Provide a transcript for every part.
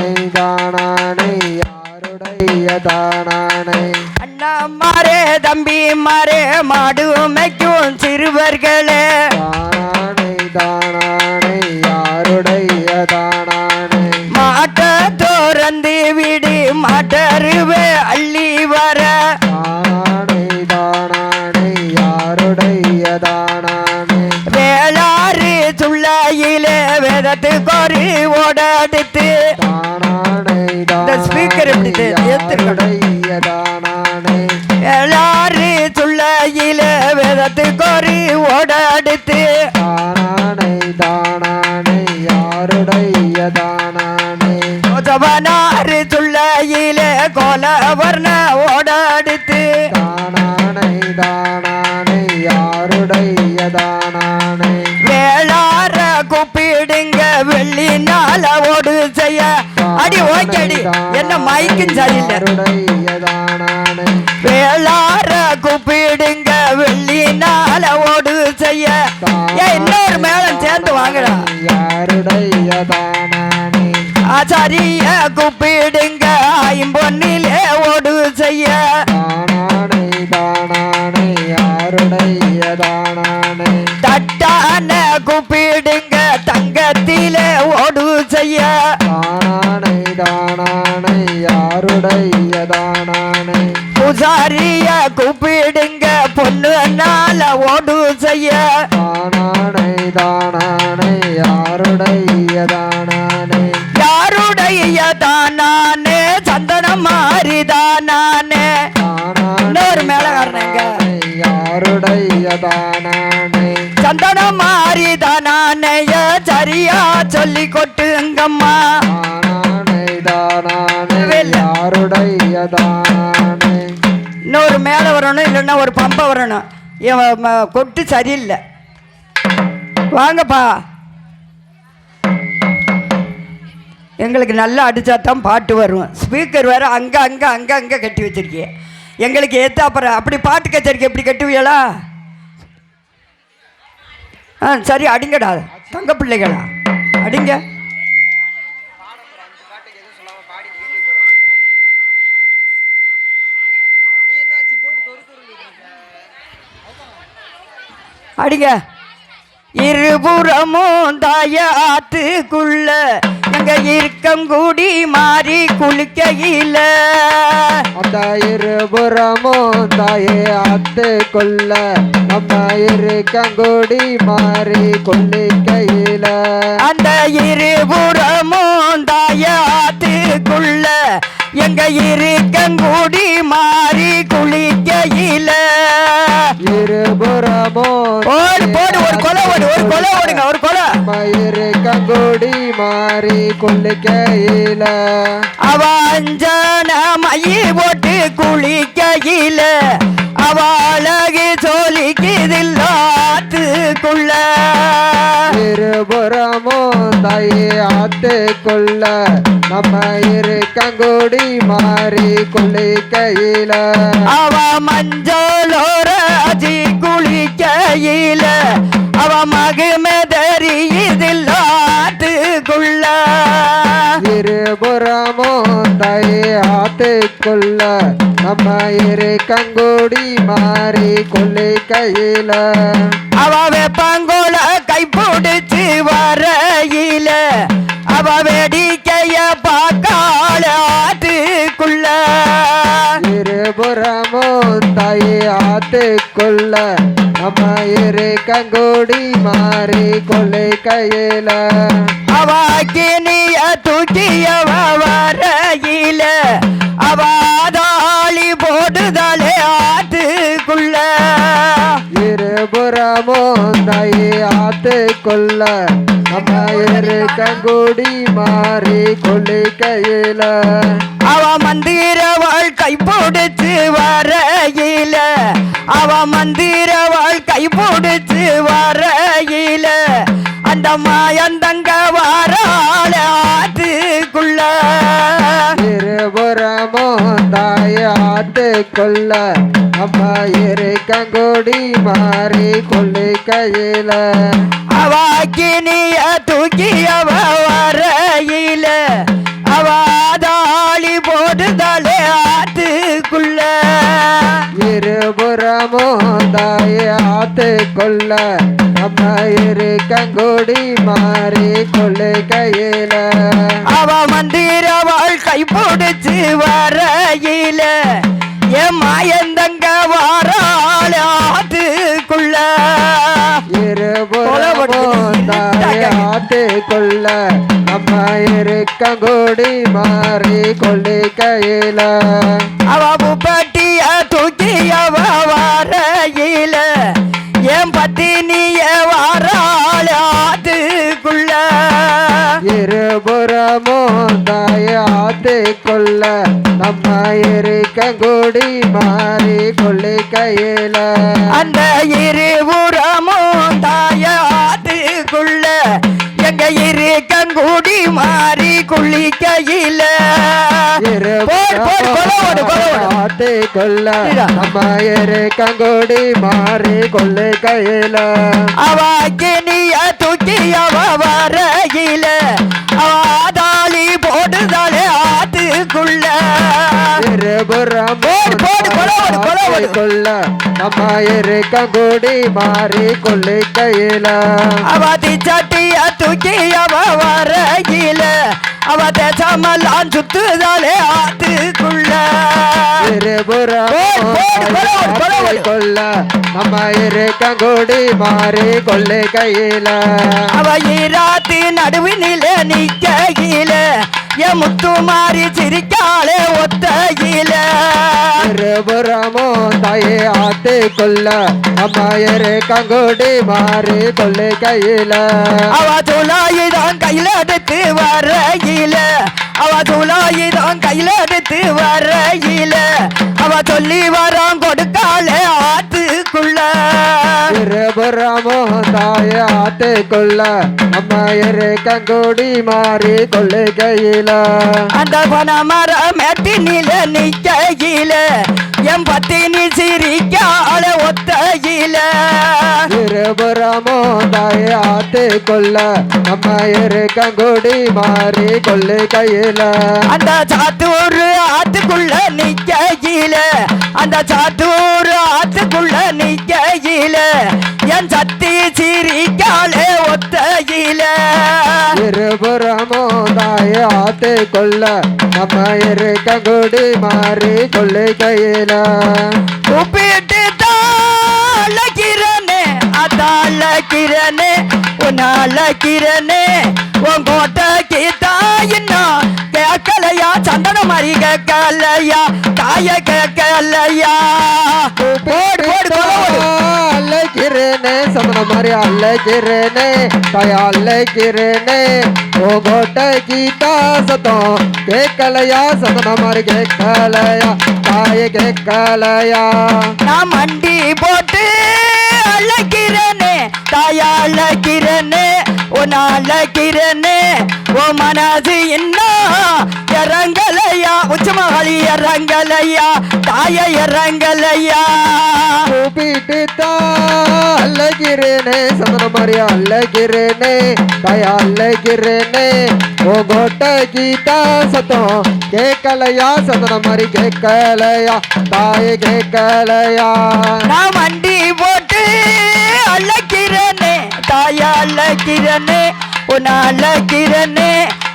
தானானை தானானை யாருடைய தானானை அண்ணா மாரே தம்பி மாரே மாடு மேய்க்கும் சிறுவர்களே. தானானை தானானை யாருடைய தானானை மாட்ட தோறந்து விடு மாட்டருவே அள்ளி வர. தானானை தானானை யாருடைய தானானை வேளாறு சுள்ளாயிலே வேதத்து கோரி ஓடடுத்து. வேளாறு சுள்ளாயிலே வேதத்து கோரி ஓடடுத்து. தானானை தானானை யாருடைய தானானை கொசவனாறு சுள்ளாயிலே கோலவர்ண ஓடடுத்து. தானானை தானானை யாருடைய தானானை வேளார கூப்பிடுங்க வெள்ளி நாள ஓடு செய்ய. அடி ஓகேடி என்ன மைக்கும் சரியில்லை. வேளார கூப்பிடுங்க வெள்ளி நாள ஓடு செய்ய. இன்னொரு மேளம் சேர்ந்து வாங்கடா. ஆச்சாரிய கூப்பிடுங்க ஐம்பொன்னிலே ஓடு செய்ய. தட்டான கூப்பிடுங்க தங்கத்திலே ஓடு செய்ய. தானானை தானானை யாருடைய தானானை பூசாரிய கூப்பிடுங்க பொண்ணு நாள ஓடு செய்ய. தானானை தானானை யாருடைய தானானை யாருடைய தானானே சந்தனம் மாறிதானானே. இன்னொரு மேளக்காரனுங்க. யாருடைய தானானை சந்தனம் மாறிதானானேய சரியா சொல்லி கொட்டுங்கம்மா. தானானை இன்னொரு மேலே வரணும் இல்லைன்னா ஒரு பம்பை வரணும். இவன் கொட்டு சரியில்லை. வாங்கப்பா. எங்களுக்கு நல்லா அடித்தா தான் பாட்டு வரும். ஸ்பீக்கர் வேறு அங்கே அங்கே அங்கே அங்கே கட்டி வச்சிருக்கீங்க எங்களுக்கு ஏற்ற அப்புறம் அப்படி பாட்டு கச்சேரிக்கு எப்படி கட்டுவீங்களா? ஆ சரி அடிங்கடா. தங்க பிள்ளைகளா. அடிங்க. அடிங்க. இருபுறமும் தாய ஆத்துக்குள்ள எங்க இருக்கங்கூடி மாறி குளிக்கையில. அந்த இருபுறமும் தாயே ஆத்து கொள்ள நம்ம இருக்கங்கூடி மாறி கொள்ளிக்கையில அந்த இருபுறமும் தாய ஆத்துக்குள்ள எங்க இருக்கங்கூடி மாறி குளிக்கையில. இருபுறமும் ஓடு போடு ஒரு கொலை ஓடு ஒரு கொலை ஓடுங்க ஒரு கொலை. நம்ம மாறி குளிக்கையில அவ அஞ்சன மைய போட்டு குளிக்கையில. அவ அழகு சோலிக்குதில்ல ஆத்துக்குள்ள. இருபுறமும் தாயே ஆத்து கொள்ள நம்ம இருக்கங்கூடி மாறி கொள்ளிக்கையில. அவ மஞ்சளோராஜி குளிக்கையில. அவ மகுமே தெரியுதில்ல ஆத்துக்குள்ள. இருபுறமும் தாயே ஆத்து கொள்ள நம்ம இருக்கங்கூடி மாறி கொள்ளிக்கையில அவ வெப்பங்கோல கைப்பிடிச்சு வரையில. அவ வேடிக்கைய பார்க்கால ஆத்துக்குள்ள. இருபுறமும் தாயே ஆத்து கொள்ள நம்ம இருக்கங்கூடி மாறி கொள்ளிக்கையில அவ கிணிய தூக்கியவ வரையில. அவ தாளி போடுதலே ஆத்துக்குள்ள. இருபுறமும் தாயே ஆத்து கொள்ள நம்ம இருக்கங்கூடி மாறி கொள்ளிக்கையில அவ மந்திரவாள் கை போடுச்சு வரையில. அவ மந்திரவாள் கை போடுச்சு வரையில. அந்த மாயந்தங்க வாராள ஆத்துக்குள்ள இருபுறமும் தாயே ஆத்து கொள்ள நம்ம இருக்கங்கூடி மாறி கொள்ளிக்கையில அவ கிணிய தூக்கியவ வரையில. அவ கொள்ள நம்ம இருக்கங்கூடி மாறி கொள்ளை கையில அவ மந்திரவாள் கை பிடிச்சு வரையில என் மாயந்தங்க வாராள் ஆத்துக்குள்ள இருபுறமும் தாயாத்து கொள்ள நம்ம இருக்கங்கூடி மாறி கொள்ளை கையில அவ அவ வாரையில என் பத்தினிய வாராள் ஆத்துக்குள்ள இருபுறமும் தாயாத்து கொள்ள நம்ம இருக்கங்கூடி மாறி கொள்ளை கையில அந்த இருபுறமும் தாயாத்துக்குள்ள எங்க இரு கங்குடி மாறி குளிக்கையில போடு, போடு, கொலை ஓடு, கொலை ஓடு. ஆத்து கொள்ள இதா. நம்ம இருக்கங்கூடி மாறி கொள்ளை கையில. அவ அக்கினிய தூக்கி அவ வரையில. அவ தாலி போடுதாலே ஆத்துக்குள்ள இருபுறமும் போடு, போடு, கொலை ஓடு, கொலை ஓடு. தாயாத்து கொள்ள நம்ம இருக்கங்கூடி மாறி கொள்ளை கையில. அவ திச்சட்டிய தூக்கி அவ வரையில. அவ தேசமெல்லாம் சுத்துதாலே ஆத்துக்குள்ள. இருபுறம் போடு, போடு, கொலை ஓடு, கொலை ஓடு. கொள்ள நம்ம இருக்கங்கூடி மாறி கொள்ளை கையில. அவ ஈராத்து நடுவினில நிக்கையில. என் முத்து மாறி சிரிக்காளே ஒத்தையில. இருபுறமும் தாயே ஆத்து கொள்ள. நம்ம இருக்கங்கூடி மாறி கொள்ளை கையில. அவ துளாயிதான் கையில எடுத்து வரையில. அவ துளாயிதான் கையில எடுத்து வரையில. அவ சொல்லி வரோம் கொடுக்காளே ஆத்துக்குள்ள இருபுறமும் தாயே ஆத்து கொள்ள நம்ம இருக்கங்கூடி மாறி கொள்ளை கையில அந்த பனமர மெட்டினில நிக்கையில என் பத்தினி சிரிக்காள ஒத்தையில. இருபுறமும் தாயே ஆத்து கொள்ள நம்ம இருக்கங்கூடி மாறி கொள்ளை கையில அந்த சாத்தூர் ஆத்துக்குள்ள நிக்கையில அந்த சாத்தூர் ஆத்துக்குள்ள நிக்கையில என் சத்தி சிரிக்காளே ஒத்தையில. இருபுறமும் தாயே ஆத்து கொள்ள நம்ம இருக்கங்கூடி மாறி கொள்ளை கையில கூப்பிட்டு தாழக்கிறனே அதாழக்கிறனே உன்னாழக்கிறனே உன் கோட்டைக்கு தாயின்னா கேட்கலையா சந்தன மாதிரி கேட்கலையா? தாய கேட்கலையா? போடு போடு. அழைக்கிறேனே சந்தன மாதிரி அழைக்கிறேனே தாய அழைக்கிறேனே. ஓ கோட்டை கீதா சத்தம் கேட்கலையா? சந்தன மாதிரி கேட்கலையா? தாய கேட்கலையா? நான் மண்டி போட்டு அழைக்கிறனே தாயா அழைக்கிறனே. உன் அழைக்கிறனே ஓ மனது இன்னும் இறங்கலையா? உச்சமகளி இறங்கலையா? தாய இறங்கலையா? கூப்பிட்டு தான் அழைக்கிறேனே சந்தன மாதிரி அழைக்கிறேனே தாய அழைக்கிறேனே ஓ கோட்டை கீதா சத்தம் கேட்கலையா? சந்தன மாதிரி கேட்கலையா? தாய கேட்கலையா? நான் மண்டி போட்டு அழைக்கிறனே உன் அழைக்கிறனே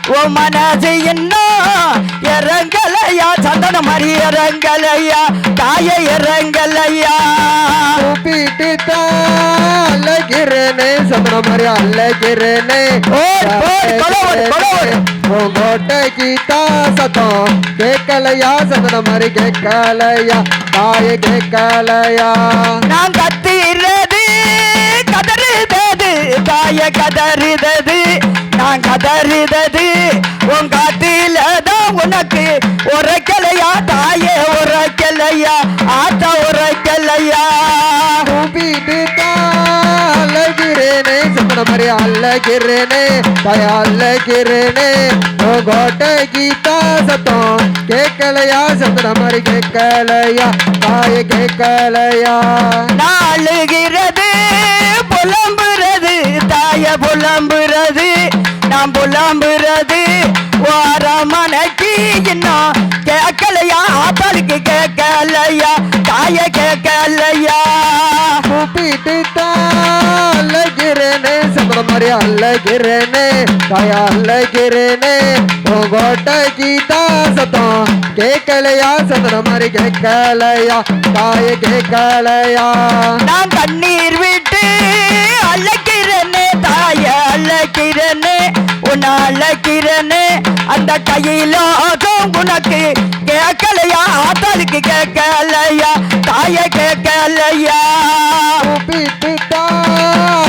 ஓ மனது இன்னும் இறங்கலையா? சந்தன மாதிரி இறங்கலையா? தாய இறங்கலையா? கூப்பிட்டு தான் அழைக்கிறேனே சந்தன மாதிரி கோட்டை கீதா சத்தம் கேட்கலையா? சந்தன மாதிரி கேட்கலையா? தாய கேட்கலையா? நான் கத்துறது கதறுதது தாய கதறுதது நான் கதறுதது. உன் காட்டில தான் உனக்கு உரைக்கலையா தாயே உரைக்கலையா ஆத்தா உரைக்கலையா மாதிரி அழைக்கிறேனே தாய அழைக்கிறேனே ஓ கோட்டை கீதா சத்தம் கேட்கலையா? சந்தன மாதிரி கேட்கலையா? தாய கேட்கலையா? நாளுகிறது தாய புலம்புறது நான் புலம்புறது. ஓரமனைக்கு இன்னும் கேட்கலையா? ஆத்தாளுக்கு கேட்கலையா? தாய கேட்கலையா? கூப்பிட்டு தான் மாதிரி அல்லகிறேனே தாயா அல்லகிறேனே உன் கோட்டை கீதா சத்தம் கேட்கலையா? சத்தன மாதிரி கேட்கலையா? தாய கேட்கலையா? நான் கண்ணீர் விட்டு அழைக்கிறனே தாய அழைக்கிறனே உன்னை அழைக்கிறனே அந்த கையிலோகம் உனக்கு கேட்கலையா? ஆத்தாளுக்கு கேட்கலையா? தாய கேட்கலையா?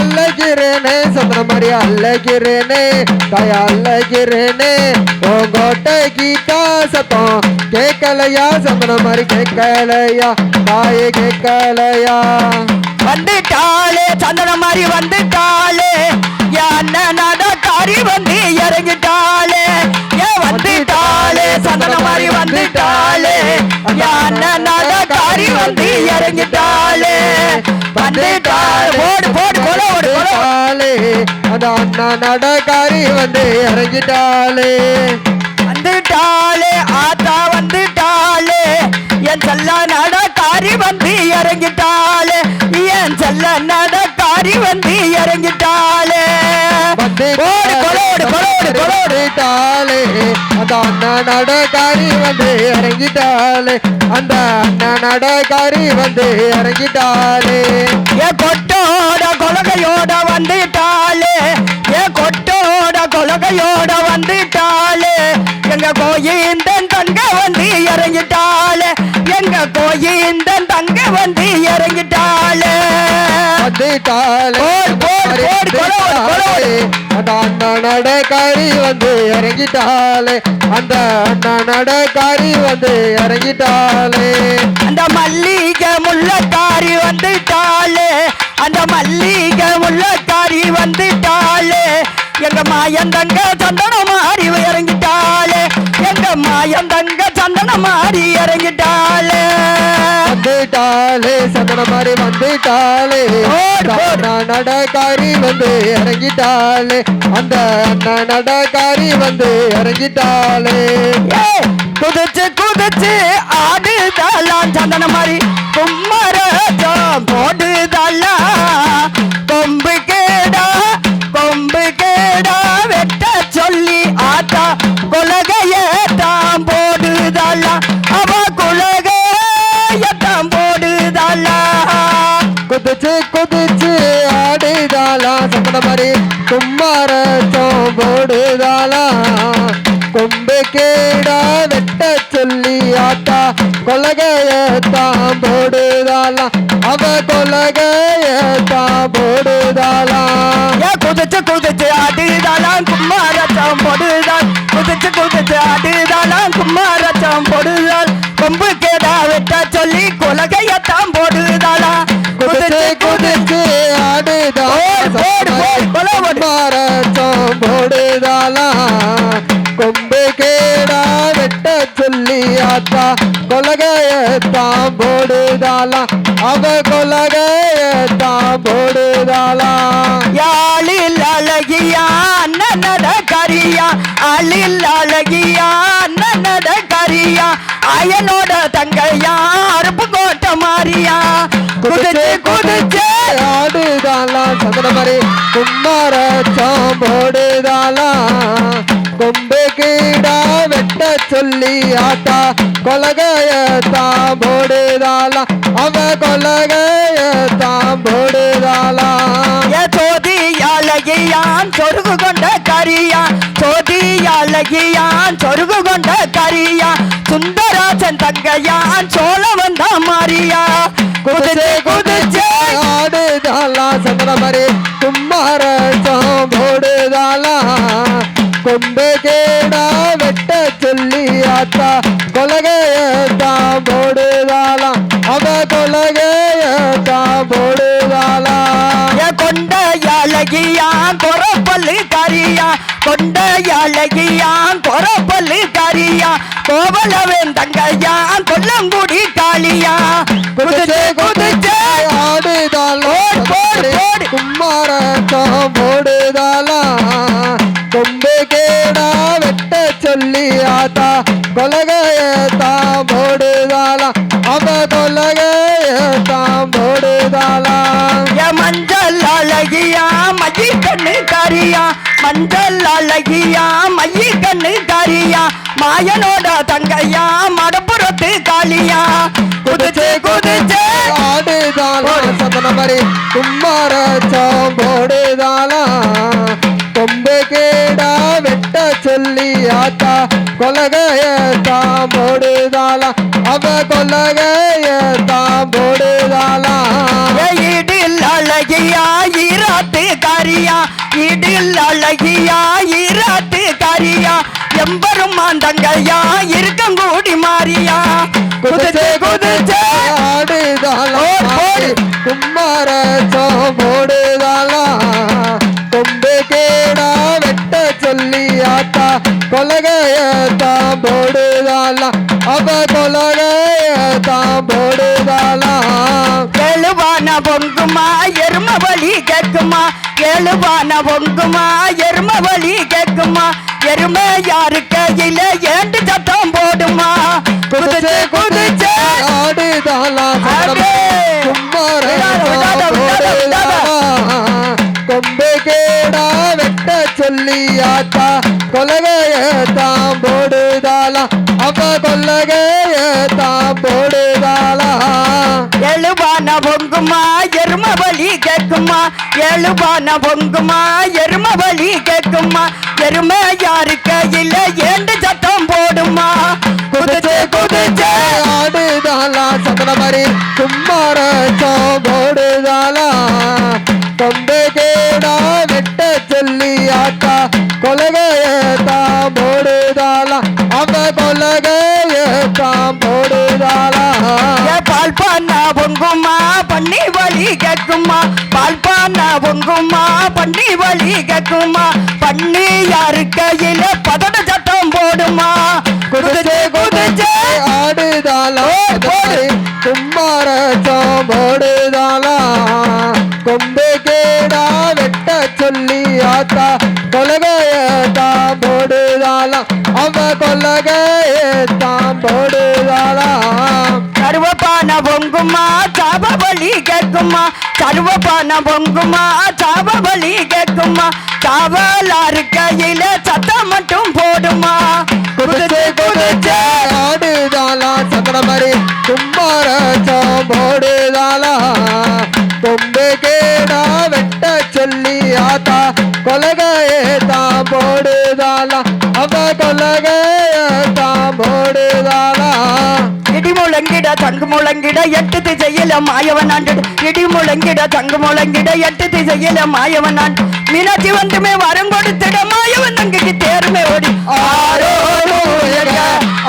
அல்லகிறேனே சத்தன மாதிரி அல்லகிறேனே தாயா அல்லகிறேனே உன் கோட்டை கீதா சத்தம் கேட்கலையா? சத்தன மாதிரி கேட்கலையா? தாய கேட்கலையா? வந்துட்டாளே சந்தன மாதிரி வந்துட்டாளே. என் அண்ணன் நடக்காரி வந்து இறங்கிட்டாளே. ஏன் வந்துட்டாளே சந்தன மாதிரி வந்துட்டாளே. என் அண்ணன் நடக்காரி வந்து இறங்கிட்டாளே. வந்துட்டாள். போடு போடு கொலை ஓடு. வந்துட்டாளே. அந்த அண்ணா நடக்காரி வந்து இறங்கிட்டாளே. வந்துட்டாளே. வந்துட்டாளே அந்த அண்ணா நடக்காரி வந்து இறங்கிட்டாளே அந்த அண்ணா நடக்காரி வந்து இறங்கிட்டாளே ஏ கொட்டோட கொலகையோட வந்துட்டாளே ஏ கொட்டோட கொலகையோட வந்துட்டாளே எங்க கோயிந்தன் தங்க வந்து இறங்கிட்டாளே எங்க கோயிந்தன் தங்க வந்து இறங்கிட்டாளே. அண்ணா நடக்காரி வந்து இறங்கிட்டாளே. அந்த அண்ணா நடக்காரி வந்து இறங்கிட்டாளே. அந்த மல்லிகை முள்ளக்காரி வந்துட்டாளே. அந்த மல்லிகை முள்ளக்காரி வந்துட்டாளே. எங்க மாயந்தங்க சந்தனம் மாறி இறங்கிட்டாளே. எங்க மாயந்தங்க சந்தனம் மாறி இறங்கிட்டாளே வந்துட்டாளே சந்தன மாதிரி. அண்ணா நடக்காரி வந்து இறங்கிட்டாளே அந்த அண்ணா நடக்காரி வந்து இறங்கிட்டாளே ஏய், குதிச்சு குதிச்சு ஆடுதலாம் சந்தன மாதிரி கும்மரஜம் போடுதலாம் கொம்பு கேடா கொம்பு கேடா வெட்ட சொல்லி ஆத்தா. குலகையத்தான் ஆத்தா கொலகையத்தான் போடுதாளாம் அவ கொலகையத்தான் போடுதாளாம் ஏ குதிச்சு குதிச்சு ஆடுதாலாம் கும்மாரச்சம் போடுதால் குதிச்சு குதிச்சு ஆடுதாலாம் கும்மாரச்சம் போடுதால் கொம்பு கேடா வெட்ட சொல்லி குலகையத்தான் போடுதாளா? குதிச்சு குதிச்சு ஆடுதா ஓடு, ஓடு, ஓடு, கொலை ஓடு. மரச்சம் போடுதாளாம் கொம்பு வெட்ட சொல்லி ஆத்தா கொலகையத்தான் போடுதாளாம் அவ கொலகையத்தான் போடுதாளாம் யாழில் அழகியா அண்ணனட கரியா? அழில் அழகியா அண்ணனட கரியா? அயனோட தங்கையா அருப்பு கோட்டை மாறியா? குதிச்சு குதிச்சு. ஆடுதாளாம் சந்தன மாதிரி கும்மாரச்சம் போடுதாளாம் கொம்பு கீடா வெட்ட சொல்லி ஆத்தா கொலகையத்தான் போடுதாளாம் அவ கொலகையத்தான் போடுதாளாம் ஏ சோதி அழகியான் சொருகு கொண்ட கரியா சோதி அழகியான் சொருகு தங்கையான் சோழ வந்த மாரியா குதிச்சு குதிச்சு. ஆடுதாளாம் சந்தன மாதிரி கும்மாரச்சம் போடுதாளாம் கொம்பு கேடா வெட்ட சொல்லி ஆத்தா கொலகையத்தான் போடுதாளாம் அவ கொலகையத்தான் போடுதாளாம் ஏ கொண்ட அழகியான் கொரப்பல்லு கரியா? கொண்ட அழகியான் கொரப்பல்லு கரியா கோவலவன் தங்கையான் கொல்லங்குடி காளியா. குதிச்சு குதிச்சு. போடு. கும்மாரத்தம் போடுதாளாம் கொம்பு கேடா வெட்ட சொல்லி ஆத்தா கொலகையத்தான் மஞ்சள் அழகியா மைய கண்ணு காரியா மாயனோட தங்கையா மடப்புறத்து காளியா. குதிச்சு குதிச்சு. ஆடுதாலாம் சந்தன மாதிரி. கும்மார போடுதாலாம் கொம்பு கேடா வெட்ட சொல்லி ஆத்தா கொலகைய தாம் போடுதாலாம் அவ கொலகைய தாம் போடுதாலாம் அழகியா ஈராத்து காரியா இடில் அழகியா ஈராத்து காரியா எம்பரும் மாந்தங்கையா இருக்கங்கூடி மாறியா. குதிச்சு குதிச்சு. ஆடுதாலாம் போடு. கும்மாரச்சம் போடுதாலாம் கொம்பு கேடா வெட்ட சொல்லி ஆத்தா கொலகைய தாம் போடுதாலாம் அவ கொலகைய போடுதாலாம் எழுவான எரும வழி கேக்குமா எழுவான பொங்குமா எரும வழி கேக்குமா எருமை யாரு கையில ஏண்டு சத்தம் போடுமா? குதிச்சு குதிச்சு விடாத. கொம்பு கேடா வெட்ட சொல்லி ஆத்தா. கொலகைய தாம் போடுதாலாம் அவ கொல்லகைய தாம் போடுதாலாம் எழுவான பொங்குமா எரும வழி கேக்குமா எழுவான பொங்குமா எரும வழி கேக்குமா எருமை யாரு கையில ஏண்டு சத்தம் போடுமா? குதிச்சு குதிச்சு. ஆடுதாலாம் சந்தன மாதிரி கும்மாரச்சம் போடுதாலாம் கொம்பு கேடா வெட்ட சொல்லி ஆத்தா. கொலகைய தாம் போடுதாலாம் அவ கொலகைய தாம் போடுதாலாம் ஏ பால் பானா பொங்குமா? பண்ணி வழி கேக்குமா பால்பானா பொங்குமா? பண்ணி வழி கேக்குமா பண்ணி யாரு கையில பதட சட்டம் போடுமா? குதிச்சு குதிச்சு கேட்குமா கேக்குமா சருவப்பான பொங்குமா? சாவ வழி கேட்குமா சாவலாரு கையில சத்தம் மட்டும் போடுமா? குதிச்சு குதிச்சு. ஆடுதாலா சந்தன மாதிரி கும்மாரச்சம் போடுதாலா கொம்பு கேடா வெட்ட சொல்லி ஆத்தா கொலகையே தான் போடுதாலா அவ கொலகையே தான் போடு முழங்கிட தங்கு முழங்கிட எட்டு திசையில மாயவன் ஆண்டு இடி முழங்கிட தங்கு முழங்கிட எட்டு திசையில மாயவன் ஆண்டு மீனாட்சி வந்துமே வரம் கொடுத்திட மாயவன் தங்கைக்கு தேர்மே ஓடி.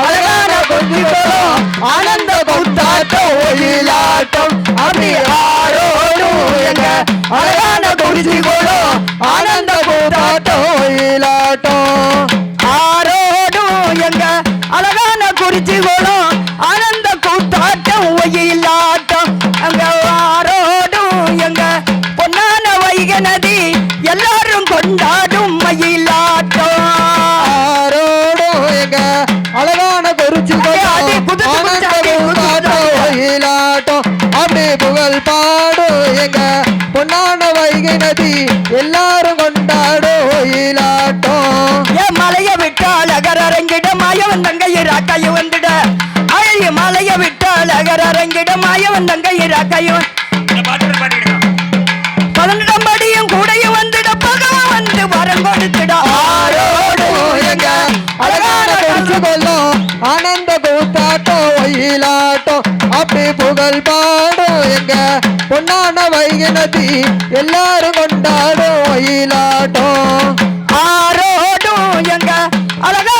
அழகான கொஞ்சிகளும் ஆனந்த கூத்தாட்டம் ஒயிலாட்டம். அப்படி ஆரோடு உயர்க அழகான கூட ஆனந்த கூத்தாட்டம் ஒயிலாட்டம். ஒயிலாட்டம் அப்படி புகழ் பாடும் எங்க பொன்னான வைகை நதி எல்லாரும் கொண்டாடும் ஒயிலாட்டம் ஏன் மலைய விட்டு அழகர் அரங்கிட மாயவன் தங்கையர் அக்கையும் வந்துட. அழகிய மலைய விட்டு அழகர் அரங்கிட மாயவன் தங்கையர் பதினெட்டாம் படியும் கூடையும் வந்துட பகவான் வந்து வரம் கொடுத்துட. ஆரோடு எங்க அழகான ஆனந்த கூத்தாட்டம் ஒயிலாட்டம் அப்படி புகழ் பாடும் எங்க பொன்னான வைகை நதி எல்லாரும் கொண்டாடும் ஒயிலாட்டம் ஆரோடும் எங்க அழகா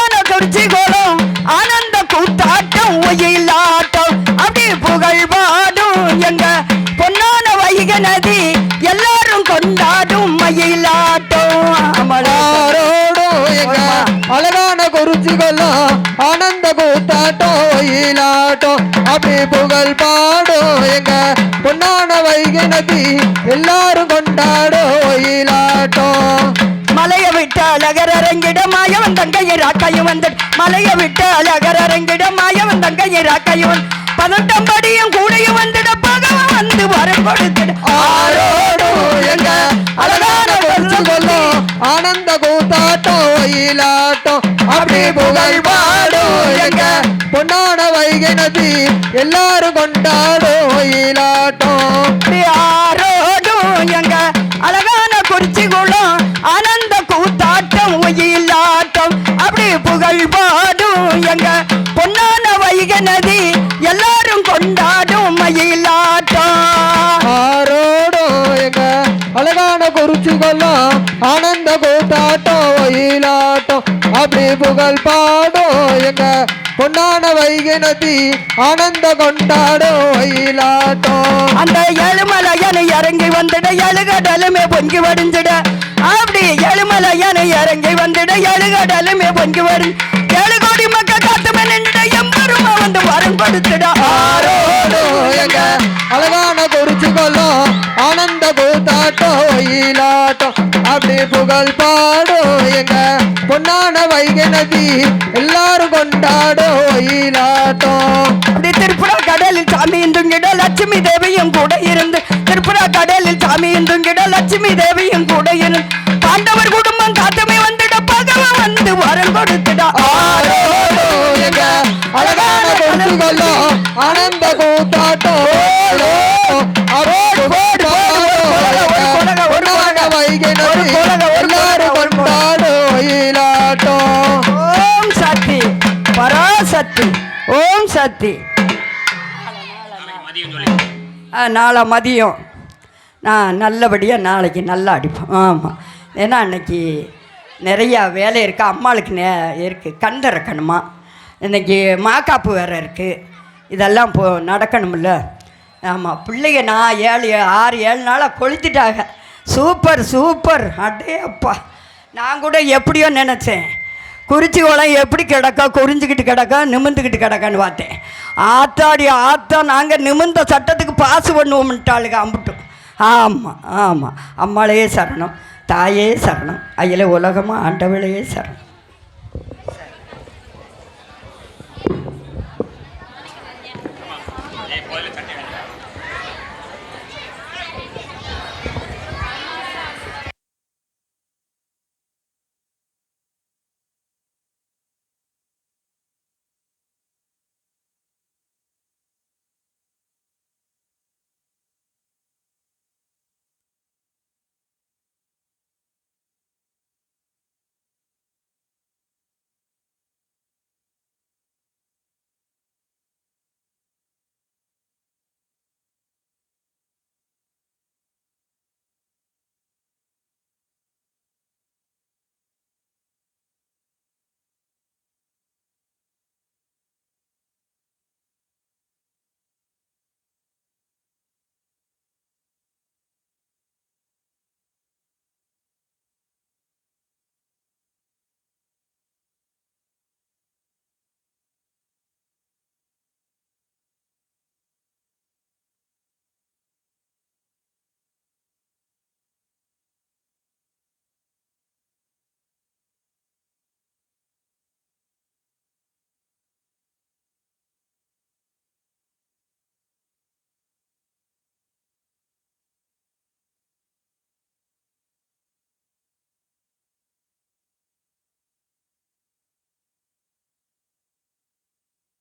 வந்து விட்டு அழகர் அரங்கிட மாயவன் தங்கையை ராக்கையவன் பதட்டம் படியும் கூடையும் வந்துட பகவ வந்து வரம் கொடுத்துட. ஆரோடும் எங்க அழகான குறிச்சி கொள்ளும் ஆனந்த கூ ஒயிலாட்டம் அப்படி புகழ் பாடும் எங்க பொன்னான வைகை நதி. எல்லாரும் கொண்டாடும் ஒயிலாட்டம் அப்படி எங்க அழகான குறிச்சி குளம் ஆனந்த கூத்தாட்டம் ஒயிலாட்டம். அப்படி புகழ் எங்க பொன்னான வைகை நதி எல்லாரும் கொண்டாடும் மயிலாட்டம். ஆரோடும் எங்க அழகான குறிச்சு கொள்ளும் ஆனந்த கூத்தாட்டம் ஒயிலாட்டம் அப்படி புகழ் பாடும் எங்க பொன்னான வைகை நதி ஆனந்த கொண்டாடும் ஒயிலாட்டம் அந்த ஏழுமலையனை இறங்கி வந்துட எழுகடலுமே பொங்கி வடிஞ்சிட. அப்படி ஏழுமலையனை இறங்கி வந்துட எழுகடலுமே பொங்கி வடி ஏழு கோடி மக்கள் காத்துமே வந்து வரம் கொடுத்துட ஆரோடும் எங்க? அழகான குறிச்சு கொள்ளும் ஆனந்த கூத்தாட்டம் ஒயிலாட்டம் அப்படி புகழ் பாடோ எங்க? பொன்னான வைகை நதி எல்லாரும் கொண்டாடோ ஒயிலாட்டம் அப்படி திருப்புரா கடலில் சாமி இந்துங்கிட லட்சுமி தேவியும் கூட இருந்து திருப்புரா கடலில் சாமி இந்துங்கிட லட்சுமி தேவியும் கூட இருந்து நதி. எல்லாரும் கொண்டாடும் ஒயிலாட்டம் ஓம் சக்தி. பராசக்தி. ஓம் சக்தி. நாளை மதியம். நான் நல்லபடியாக நாளைக்கு நல்லா அடிப்போம் ஆமாம் ஏன்னா அன்னைக்கு நிறையா வேலை இருக்குது அம்மாளுக்கு நே இருக்குது கண் திறக்கணுமா? இன்னைக்கு மாக்காப்பு வேறு இருக்குது இதெல்லாம் போ நடக்கணும்ல. ஆமாம் பிள்ளைங்க நான் ஏழு ஆறு ஏழு நாளாக கொளுத்திட்டாங்க. Super super. அடே அப்பா நான் கூட எப்படியோ நினச்சேன். குறிச்சி குளம் எப்படி கிடக்கா குறிஞ்சிக்கிட்டு கிடக்கா நிமிந்துக்கிட்டு கிடக்கான்னு பார்த்தேன். ஆத்தாடி ஆத்தா நாங்கள் நிமிந்த சட்டத்துக்கு பாசு பண்ணுவோம்ட்டாளுங்க அம்பிட்டோம் ஆமாம் ஆமாம் அம்மாளையே சரணம். தாயே சரணம். அயல உலகமும் ஆண்டவளையே சரணம்.